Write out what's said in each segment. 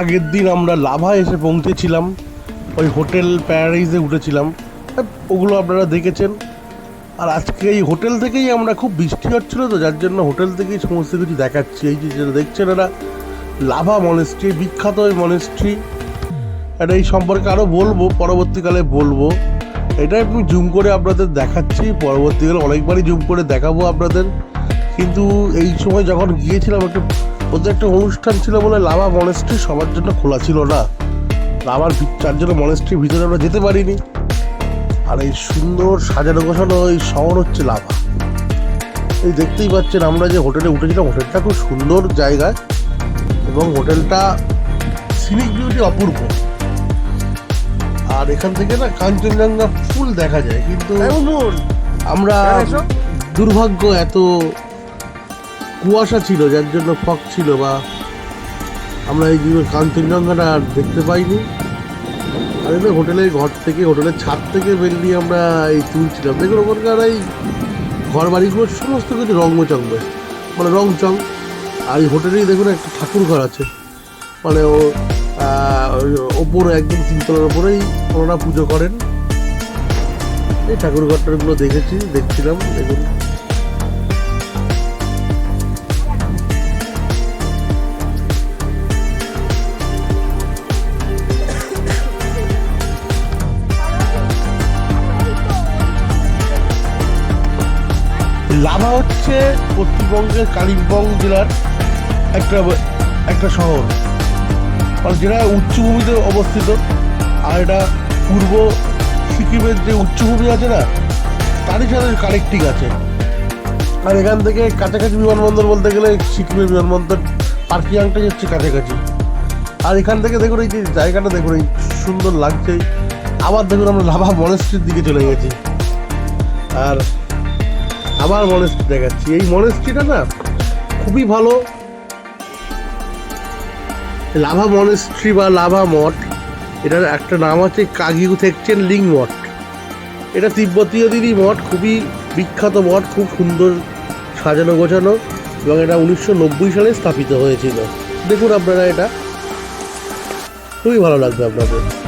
আগের দিন আমরা লাভা এসে পৌঁছেছিলাম, ওই হোটেল প্যারাডাইজে উঠেছিলাম। ওগুলো আপনারা দেখেছেন। আর আজকে এই হোটেল থেকেই আমরা খুব বৃষ্টি হচ্ছিল তো, যার জন্য হোটেল থেকেই সমস্ত কিছু দেখাচ্ছি। এই যে যেটা দেখছেন এরা, লাভা মনেস্ট্রি বিখ্যাত ওই মনেস্ট্রি এটা এই সম্পর্কে আরও বলব, পরবর্তীকালে বলব। এটা আমি জুম করে আপনাদের দেখাচ্ছি, পরবর্তীকালে অনেকবারই জুম করে দেখাবো আপনাদের। কিন্তু এই সময় যখন গিয়েছিলাম, একটু ওদের একটা অনুষ্ঠান ছিল বলে লাভা মনেস্ট্রি সবার জন্য খোলা ছিল না। লাভার চার জন্য মনেস্ট্রির ভিতরে আমরা যেতে পারিনি। আর এই সুন্দর সাজানো গোছানো এই শহর হচ্ছে লাভা। এই দেখতেই পাচ্ছেন আমরা যে হোটেলে উঠেছিলাম হোটেলটা খুব সুন্দর জায়গায় এবং হোটেলটা সিনিক বিউটি অপূর্ব। আর এখান থেকে না কাঞ্চনজঙ্ঘা ফুল দেখা যায় কিন্তু আমরা দুর্ভাগ্য এত কুয়াশা ছিল, যার জন্য ফগ ছিল বা আমরা এই যে কাঞ্চনজঙ্ঘাটা আর দেখতে পাইনি। আর এমনি হোটেলের ঘর থেকে, হোটেলের ছাদ থেকে বেরিয়ে আমরা এই তুলছিলাম দেখুন, ওখানকার এই ঘর বাড়িগুলো সমস্ত কিছু রঙচঙ্গে মানে রং চং। আর এই হোটেলেই দেখুন, একটা ঠাকুর ঘর আছে। মানে ও ওপরে একদম তিনতলার ওপরেই ওনারা পুজো করেন। এই ঠাকুর ঘরটাগুলো দেখেছি, দেখছিলাম, দেখুন। লাভা হচ্ছে পশ্চিমবঙ্গের কালিম্পং জেলার একটা একটা শহর। আর যেটা উচ্চভূমিতে অবস্থিত। আর এটা পূর্ব সিকিমের যে উচ্চভূমি আছে না, তারই সাথে কানেক্টিং আছে। আর এখান থেকে কাছাকাছি বিমানবন্দর বলতে গেলে সিকিমের বিমানবন্দর পার্কিয়াংটাই হচ্ছে কাছাকাছি। আর এখান থেকে দেখুন এই যে জায়গাটা দেখুন, এই সুন্দর লাগছে। আবার দেখুন আমরা লাভা মনেস্ট্রির দিকে চলে গেছি। আর আবার মনেস্ট্রি দেখাচ্ছি। এই মনেস্ট্রিটা না খুবই ভালো। লাভা মনেস্ট্রি বা লাভা মঠ, এটার একটা নাম আছে কাগিউ থেকচেন লিং মঠ। এটা তিব্বতীয়দেরই মঠ, খুবই বিখ্যাত মঠ, খুব সুন্দর সাজানো গোছানো, এবং এটা উনিশশো নব্বই সালে স্থাপিত হয়েছিল। দেখুন আপনারা এটা। খুবই ভালো লাগবে আপনাদের।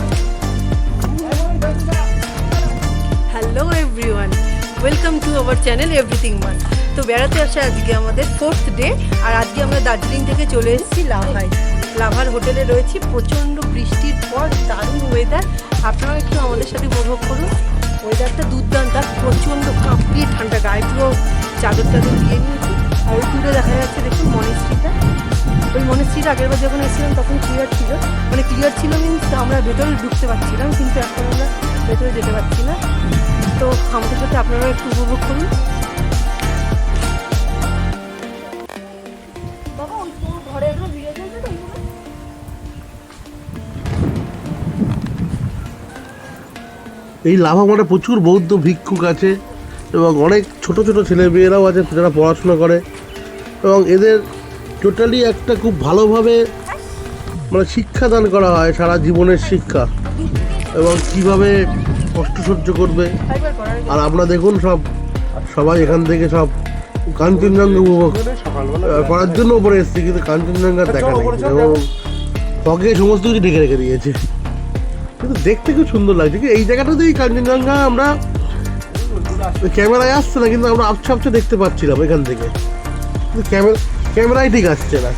আওয়ার চ্যানেল এভরিথিং ওয়ান তো বেড়াতে আসে আজকে আমাদের ফোর্থ ডে আর আজকে আমরা দার্জিলিং থেকে চলে এসেছি লাভায় লাভার হোটেলে রয়েছি, প্রচণ্ড বৃষ্টির পর দারুণ ওয়েদার আপনারা একটু আমাদের সাথে উপভোগ করুন। ওয়েদারটা দুর্দান্ত, প্রচণ্ড কাঁপিয়ে ঠান্ডা গায়ে পুরো চাদর টাদর দিয়ে নিয়েছি। আর ওই দূরে দেখা যাচ্ছে, দেখুন মনেস্ট্রিটা ওই মনেস্ট্রিটা আগের বার যখন এসেছিলাম, তখন ক্লিয়ার ছিল। মানে ক্লিয়ার ছিল মিনস আমরা ভেতরে ঢুকতে পারছিলাম, কিন্তু এখন আমরা ভেতরে যেতে পারছি না। তো সাথে আপনারাও একটু উপভোগ করুন? এই লাভা মঠে প্রচুর বৌদ্ধ ভিক্ষুক আছে এবং অনেক ছোট ছোট ছেলে মেয়েরাও আছে যারা পড়াশোনা করে এবং এদের টোটালি একটা খুব ভালোভাবে মানে শিক্ষাদান করা হয় সারা জীবনের শিক্ষা এবং কীভাবে কষ্ট সহ্য করবে। আর আমরা দেখুন সব সবাই এখান থেকে সব কাঞ্চনজঙ্ঘা উপভোগ করার জন্য উপরে এসেছি কিন্তু কাঞ্চনজঙ্ঘার দেখা নেই এবং ফগে সমস্ত কিছু ঢেকে রেখে দিয়েছে। কিন্তু দেখতে খুব সুন্দর লাগছে কি এই জায়গাটাতেই কাঞ্চনজঙ্ঘা আমরা ক্যামেরায় আসছে না কিন্তু আমরা আবছা আবছা দেখতে পাচ্ছিলাম এখান থেকে। কিন্তু ক্যামেরা ক্যামেরায় ঠিক আসছে না।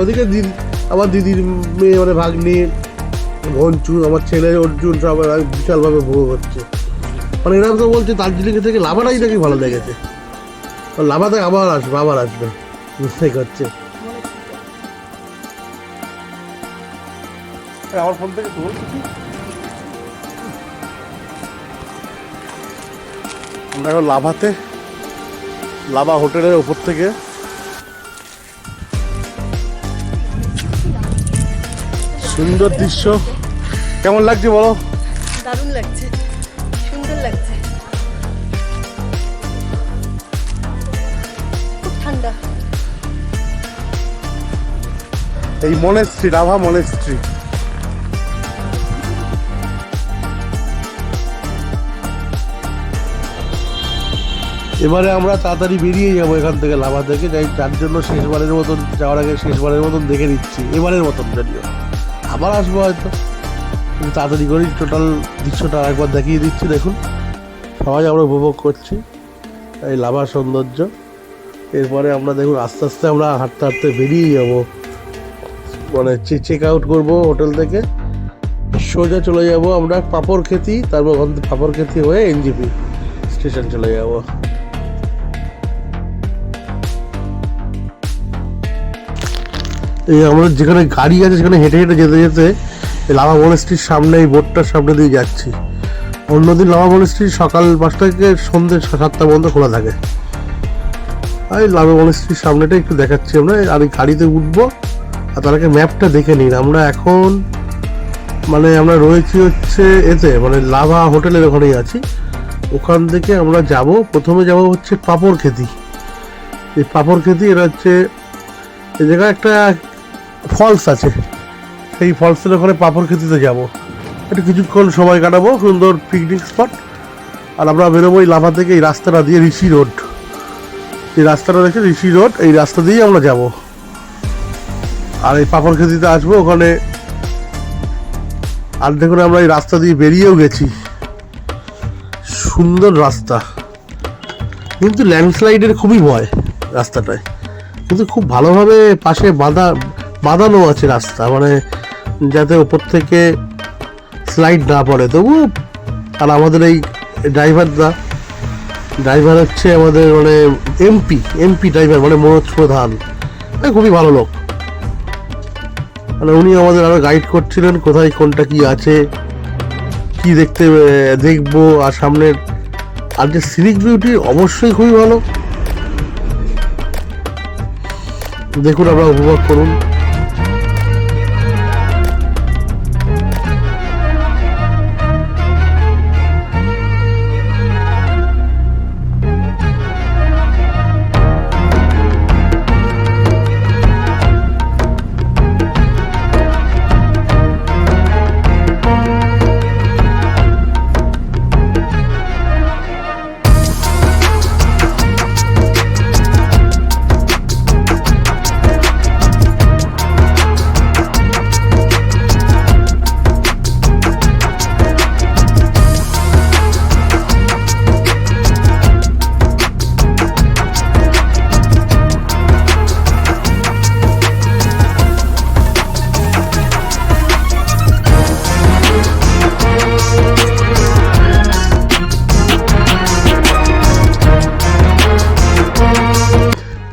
ওদিকে দিদি আমার দিদির মেয়ে মানে ভাগ্নি ভঞ্চু আমার ছেলে অর্জুন, সব বিশালভাবে উপভোগ হচ্ছে মানে এরা তো বলছে, দার্জিলিং থেকে লাভাটাই নাকি ভালো লেগেছে। লাভাতে আবার আসবে আবার আসবে। বুঝতেই পারছে। আমার ফোন থেকে তো আমরা এখন লাভাতে, লাভা হোটেলের ওপর থেকে সুন্দর দৃশ্য। কেমন লাগছে বলো? দারুণ লাগছে। সুন্দর লাগছে। খুব ঠান্ডা। এই মনেস্ট্রি রাভা মনেস্ট্রি এবারে আমরা তাড়াতাড়ি বেরিয়ে যাব এখান থেকে লাভা থেকে যাই যার জন্য শেষবারের মতন যাওয়ার আগে শেষবারের মতন দেখে নিচ্ছি। এবারের মতন যদিও আবার আসব হয়তো। তাড়াতাড়ি করেই টোটাল দৃশ্যটা একবার দেখিয়ে দিচ্ছি, দেখুন। সবাই আমরা উপভোগ করছি, এই লাভা সৌন্দর্য। এরপরে আমরা দেখুন, আস্তে আস্তে আমরা হাঁটতে হাঁটতে বেরিয়ে যাব। মানে চেক আউট করব হোটেল থেকে। সোজা চলে যাব আমরা পাপড় খেতি, তারপর ওখান থেকে পাপড় খেতি হয়ে এনজিপি স্টেশন চলে যাব। এই আমরা যেখানে গাড়ি আছে, সেখানে হেঁটে হেঁটে যেতে যেতে লাভা মনেস্ট্রির সামনে, এই বোর্ডটার সামনে দিয়ে যাচ্ছি। অন্যদিন লাভা মনেস্ট্রি সকাল পাঁচটা থেকে সন্ধ্যে সাতটা পর্যন্ত খোলা থাকে। আর এই লাভা মনেস্ট্রির সামনেটা একটু দেখাচ্ছি আমরা। আর গাড়িতে উঠবো আর তার আগে ম্যাপটা দেখে নিন। আমরা এখন মানে আমরা রয়েছি হচ্ছে এতে মানে লাভা হোটেলের ওখানেই আছি। ওখান থেকে আমরা যাব, প্রথমে যাব হচ্ছে পাপড় খেতি। এই পাপড় খেতি এটা হচ্ছে, এই জায়গায় একটা ফলস আছে। সেই ফলসের ওখানে পাপড় খেতিতে যাব। একটু কিছুক্ষণ সময় কাটাবো, সুন্দর পিকনিক স্পট আর আমরা বেরোবো এই লাভা থেকে এই রাস্তাটা দিয়ে ঋষি রোড। এই রাস্তাটা দেখে ঋষি রোড, এই রাস্তা দিয়েই আমরা যাব। আর এই পাপড় খেতিতে আসব ওখানে। আর দেখুন আমরা এই রাস্তা দিয়ে বেরিয়েও গেছি। সুন্দর রাস্তা। কিন্তু ল্যান্ডস্লাইডের খুবই ভয় রাস্তাটায়। কিন্তু খুব ভালোভাবে পাশে বাঁধা বাঁধানো আছে রাস্তা মানে যাতে ওপর থেকে স্লাইড না পড়ে। তবু আর আমাদের এই ড্রাইভাররা ড্রাইভার হচ্ছে আমাদের মানে এমপি এমপি ড্রাইভার মানে মনোজ প্রধান। এ খুবই ভালো লোক। মানে উনি আমাদের আরও গাইড করছিলেন, কোথায় কোনটা কি আছে, কি দেখতে দেখব। আর সামনের, আর যে সিনিক বিউটি অবশ্যই খুবই ভালো। দেখুন, আমরা উপভোগ করুন।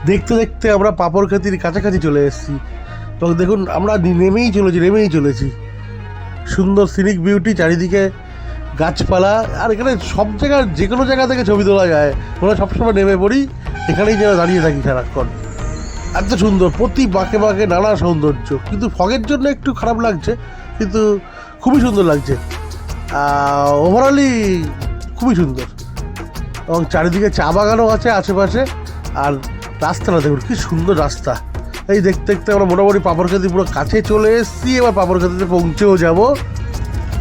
দেখতে দেখতে আমরা পাপড় খাতির কাছাকাছি চলে এসেছি। তো দেখুন, আমরা নেমেই চলেছি নেমেই চলেছি। সুন্দর সিনিক বিউটি চারিদিকে গাছপালা, আর এখানে সব জায়গার যে কোনো জায়গা থেকে ছবি তোলা যায়। আমরা সবসময় নেমে পড়ি, এখানেই যেন দাঁড়িয়ে থাকি সারাক্ষণ। এত সুন্দর, প্রতি বাঁকে বাঁকে নানা সৌন্দর্য। কিন্তু ফগের জন্য একটু খারাপ লাগছে, কিন্তু খুবই সুন্দর লাগছে। ওভারঅলি খুবই সুন্দর। এবং চারিদিকে চা বাগানও আছে আশেপাশে, আর রাস্তাটা দেখুন, কি সুন্দর রাস্তা। এই দেখতে দেখতে আমরা মোটামুটি পাপড়খাতি পুরো কাছে চলে এসেছি, এবার পাপড়খাতিতে পৌঁছেও যাব।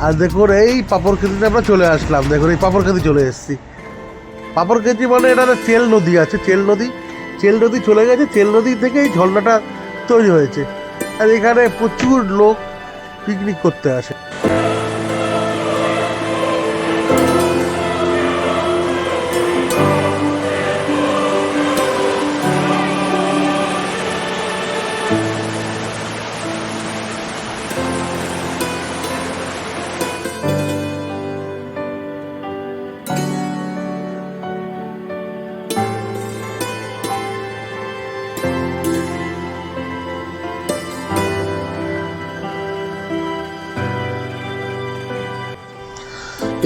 আর দেখুন, এই পাপড়খাতিতে আমরা চলে আসলাম। দেখুন, এই পাপড়খাতি চলে এসেছি। পাপড়খাতি মানে এটা চেল নদী আছে, চেল নদী। চেল নদী চলে গেছে, চেল নদী থেকে এই ঝর্ণাটা তৈরি হয়েছে। আর এখানে প্রচুর লোক পিকনিক করতে আসে।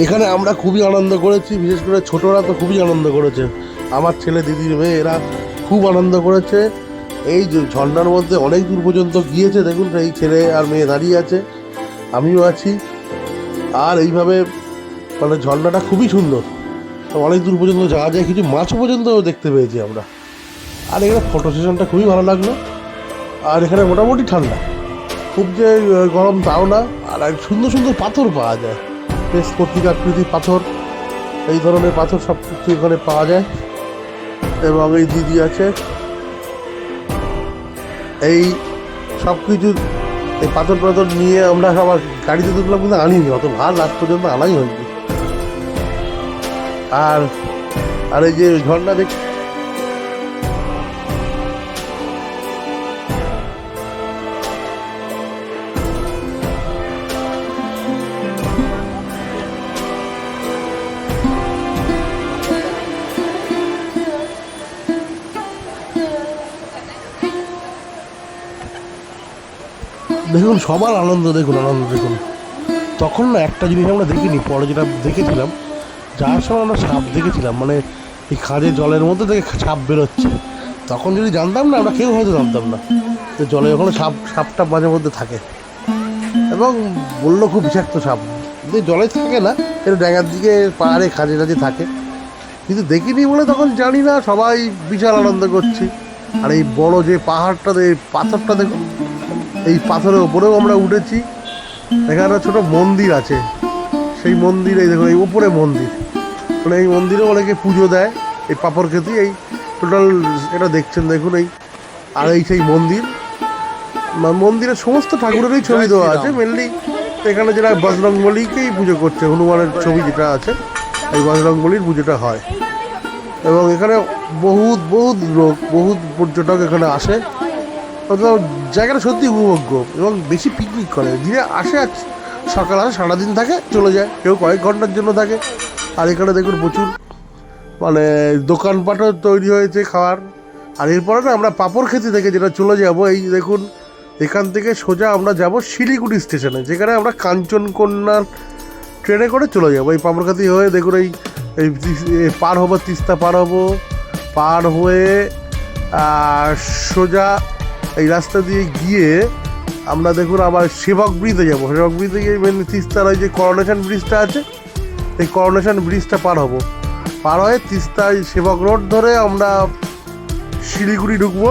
এখানে আমরা খুবই আনন্দ করেছি, বিশেষ করে ছোটরা তো খুবই আনন্দ করেছে। আমার ছেলে দিদির মেয়ে, এরা খুব আনন্দ করেছে। এই ঝর্ণার মধ্যে অনেক দূর পর্যন্ত গিয়েছে, দেখুন, এই ছেলে আর মেয়ে দাঁড়িয়ে আছে। আমিও আছি। আর এইভাবে মানে ঝর্ণাটা খুবই সুন্দর। অনেক দূর পর্যন্ত যাওয়া যায়, কিছু মাছ পর্যন্ত দেখতে পেয়েছি আমরা। আর এখানে ফটো সেশনটা খুবই ভালো লাগল। আর এখানে মোটামুটি ঠান্ডা। খুব যে গরম তাও না, আর সুন্দর সুন্দর পাথর পাওয়া যায়। বেশ প্রতীক আকৃতির পাথর, এই ধরনের পাথর সব কিছু এখানে পাওয়া যায়। এবং এই দিদি আছে। এই সব কিছু, এই পাথর পাথর নিয়ে আমরা আবার গাড়িতে ঢুকলাম কিন্তু আনিনি, অত ভার লাস্ট পর্যন্ত আনাই হয়নি। আর আর এই যে ঝর্ণা দেখ দেখুন, সবার আনন্দ দেখুন আনন্দ দেখুন। তখন না একটা জিনিস আমরা দেখিনি, পরে যেটা দেখেছিলাম যাওয়ার সময় আমরা সাপ দেখেছিলাম মানে এই খাঁজে জলের মধ্যে থেকে সাপ বেরোচ্ছে। তখন যদি জানতাম না, আমরা কেউ হয়তো জানতাম না তো জলে ওখানে সাপ, সাপটা মাঝে মধ্যে থাকে। এবং বলল খুব বিষাক্ত সাপ। কিন্তু জলে থাকে না একটু ড্যাঙার দিকে পাহাড়ে খাঁজে টাজে থাকে। কিন্তু দেখিনি বলে তখন জানি না, সবাই বিশাল আনন্দ করছি। আর এই বড় যে পাহাড়টা পাথরটা দেখুন এই পাথরের ওপরেও আমরা উঠেছি। এখানে একটা ছোট মন্দির আছে। সেই মন্দির, এই দেখুন, এই উপরে মন্দির। মানে এই মন্দিরে অনেকে পুজো দেয়, এই পাপড় খেতে। এই টোটাল এটা দেখছেন, দেখুন, এই, আর এই সেই মন্দির। মন্দিরের সমস্ত ঠাকুরেরই ছবি দেওয়া আছে। মেনলি এখানে যেটা বজরংবলিকেই পুজো করছে, হনুমানের ছবি যেটা আছে, এই বজরং বলির পুজোটা হয়। এবং এখানে বহুত বহুত লোক, বহুত পর্যটক এখানে আসে। জায়গাটা সত্যি উপভোগ্য এবং বেশি পিকনিক করে দিনে আসে সকাল আসে, সারাদিন থাকে, চলে যায়। কেউ কয়েক ঘণ্টার জন্য থাকে। আর এখানে দেখুন প্রচুর মানে দোকানপাটও তৈরি হয়েছে খাওয়ার। আর এরপরে না আমরা পাপড় খেতে থেকে যেটা চলে যাব, এই দেখুন, এখান থেকে সোজা আমরা যাব শিলিগুড়ি স্টেশনে, যেখানে আমরা কাঞ্চনকন্যার ট্রেনে করে চলে যাব। এই পাপড়খাতি হয়ে দেখুন এই পার হব, তিস্তা পার হব, পার হয়ে সোজা এই রাস্তা দিয়ে গিয়ে আমরা দেখুন আবার সেবক ব্রিজে যাব। সেবক ব্রিজে গিয়ে মেনলি তিস্তার ওই যে করোনেশন ব্রিজটা আছে এই করোনেশন ব্রিজটা পার হব। পার হয়ে তিস্তায় সেবক রোড ধরে আমরা শিলিগুড়ি ঢুকবো।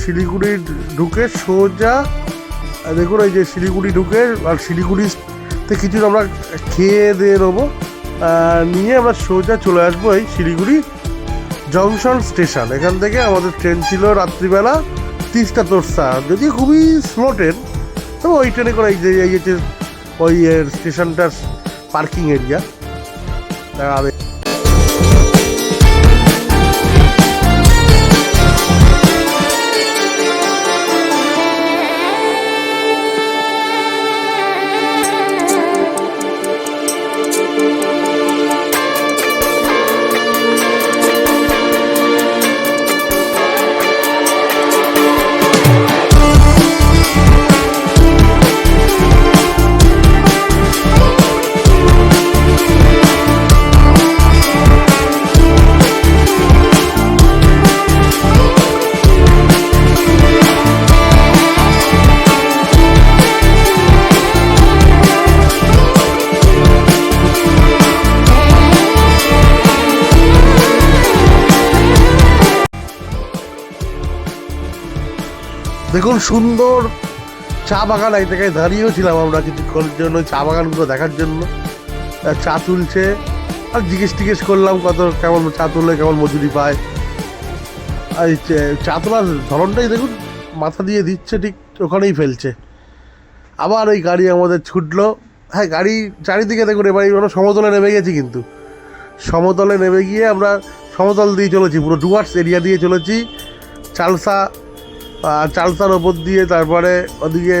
শিলিগুড়ি ঢুকে সোজা, দেখুন এই যে শিলিগুড়ি ঢুকে, আর শিলিগুড়িতে কিছু আমরা খেয়ে দিয়ে নেব। নিয়ে আমরা সোজা চলে আসব এই শিলিগুড়ি জংশন স্টেশন এখান থেকে আমাদের ট্রেন ছিল রাত্রিবেলা। তিস্তা তোরসা যদিও খুবই স্লো ট্রেন তবে ওই ট্রেনে করে এই যে এই যে, ওই স্টেশনটার পার্কিং এরিয়া। দেখুন সুন্দর চা বাগান এক জায়গায় দাঁড়িয়েও ছিলাম আমরা কিছুক্ষণের জন্য, চা বাগানগুলো দেখার জন্য। চা তুলছে। আর জিজ্ঞেস টিজ্ঞেস করলাম কত, কেমন চা তুললে কেমন মজুরি পায়। আর চা তোলার ধরনটাই দেখুন, মাথা দিয়ে দিচ্ছে, ঠিক ওখানেই ফেলছে। আবার ওই গাড়ি আমাদের ছুটলো। হ্যাঁ গাড়ি চারিদিকে দেখুন, এবার আমরা সমতলে নেমে গেছি কিন্তু। সমতলে নেমে গিয়ে আমরা সমতল দিয়ে চলেছি, পুরো ডুয়ার্স এরিয়া দিয়ে চলেছি। চালসা আর চালসার ওপর দিয়ে, তারপরে ওদিকে,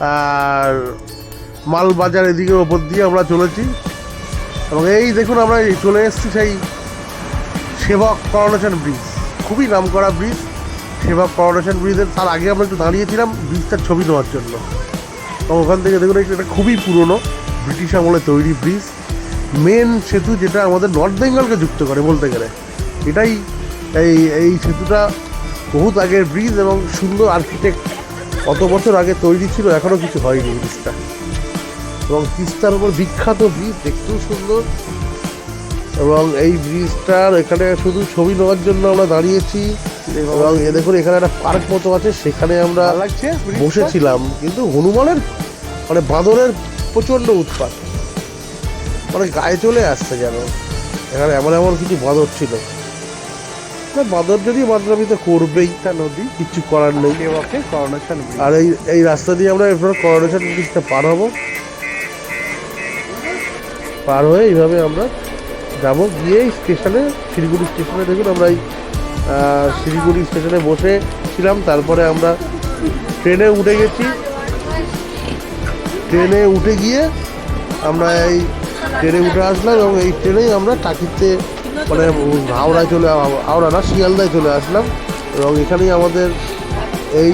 আর মালবাজার এদিকে ওপর দিয়ে আমরা চলেছি। এবং এই দেখুন, আমরা চলে এসেছি সেই সেবক করোনেশন ব্রিজ। খুবই নাম করা ব্রিজ, সেবক করোনেশন ব্রিজের, তার আগে আমরা একটু দাঁড়িয়েছিলাম ব্রিজটার ছবি নেওয়ার জন্য। এবং ওখান থেকে দেখুন এটা খুবই পুরনো ব্রিটিশ আমলে তৈরি ব্রিজ। মেন সেতু যেটা আমাদের নর্থ বেঙ্গলকে যুক্ত করে বলতে গেলে। এটাই এই এই সেতুটা বহুত আগের ব্রিজ এবং সুন্দর আর্কিটেক্ট কত বছর আগে তৈরি ছিল এখনও কিছু হয়নি ব্রিজটা এবং তিস্তার উপর বিখ্যাত ব্রিজ দেখতেও সুন্দর। এবং এই ব্রিজটার এখানে শুধু ছবি নেওয়ার জন্য আমরা দাঁড়িয়েছি। এবং এ দেখুন এখানে একটা পার্ক মতো আছে সেখানে আমরা বসেছিলাম। কিন্তু হনুমানের মানে বাঁদরের প্রচণ্ড উৎপাত। মানে গায়ে চলে আসছে যেন। এখানে এমন এমন কিছু বাঁদর ছিল। না, বাঁদর যদি বাদরামি তো করবেই। তা নদী। কিচ্ছু করার নেই। ওকে করোনেশন আর এই এই রাস্তা দিয়ে আমরা এরপর করোনেশন ব্রিজটা পার হব। পার হয়ে এইভাবে আমরা যাব। গিয়ে স্টেশনে শিলিগুড়ি স্টেশনে দেখুন আমরা এই শিলিগুড়ি স্টেশনে বসে ছিলাম। তারপরে আমরা ট্রেনে উঠে গেছি। ট্রেনে উঠে গিয়ে আমরা এই ট্রেনে উঠে আসলাম এবং এই ট্রেনেই আমরা টাকিতে মানে হাওড়ায় চলে হাওড়া না শিয়ালদায় চলে আসলাম। এবং এখানেই আমাদের এই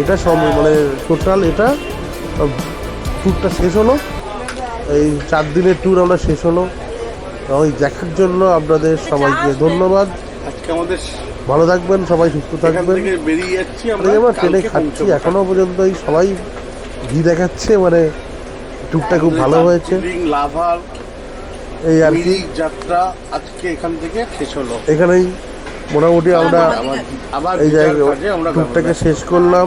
এটা সব মানে টোটাল এটা ট্যুরটা শেষ হলো। এই চার দিনের ট্যুর আমরা শেষ হলো। এবং দেখার জন্য আপনাদের সবাইকে ধন্যবাদ। আজকে আমাদের ভালো থাকবেন সবাই সুস্থ থাকবেন। বেরিয়ে যাচ্ছি আমরা ট্রেনে খাচ্ছি এখনও পর্যন্ত সবাই ঘি দেখাচ্ছে মানে ট্যুরটা খুব ভালো হয়েছে। লাভার এই আর কি। যাত্রা আজকে এখান থেকে শেষ হলো। এখানেই মোটামুটি আমরা আবার আবার এই জায়গায় আমরা ট্যুরটাকে শেষ করলাম।